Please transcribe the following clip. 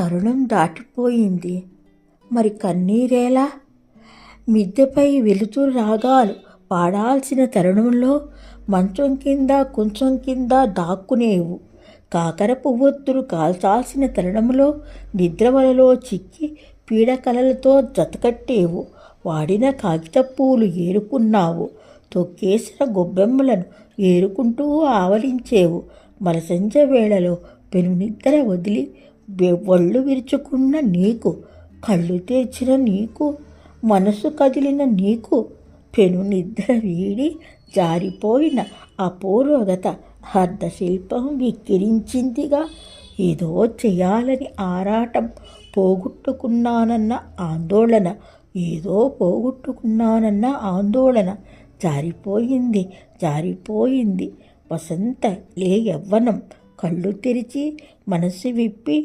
తరుణం దాటిపోయింది. మరి కన్నీరేలా? మిద్దెపై వెలుతురు రాగాలు పాడాల్సిన తరుణంలో మంచం కింద కొంచెం కింద దాక్కునేవు. కాకర పువ్వొత్తులు కాల్చాల్సిన తరుణంలో నిద్రవలలో చిక్కి పీడకలలతో జతకట్టేవు. వాడిన కాగితపూలు ఏరుకున్నావు. తొక్కేసిన గొబ్బెమ్మలను ఏరుకుంటూ ఆవలించేవు. మలసంజ వేళలో పెనునిద్ర వదిలి ఒళ్ళు విరుచుకున్న నీకు కళ్ళు తెరిచిన నీకు మనసు కదిలిన నీకు పెను నిద్ర వీడి జారిపోయిన అపూర్వగత అర్ధశిల్పం విక్కిరించిందిగా. ఏదో చేయాలని ఆరాటం పోగొట్టుకున్నానన్న ఆందోళన ఏదో పోగొట్టుకున్నానన్న ఆందోళన జారిపోయింది జారిపోయింది. వసంత లే యవ్వనం కళ్ళు తెరిచి మనసు విప్పి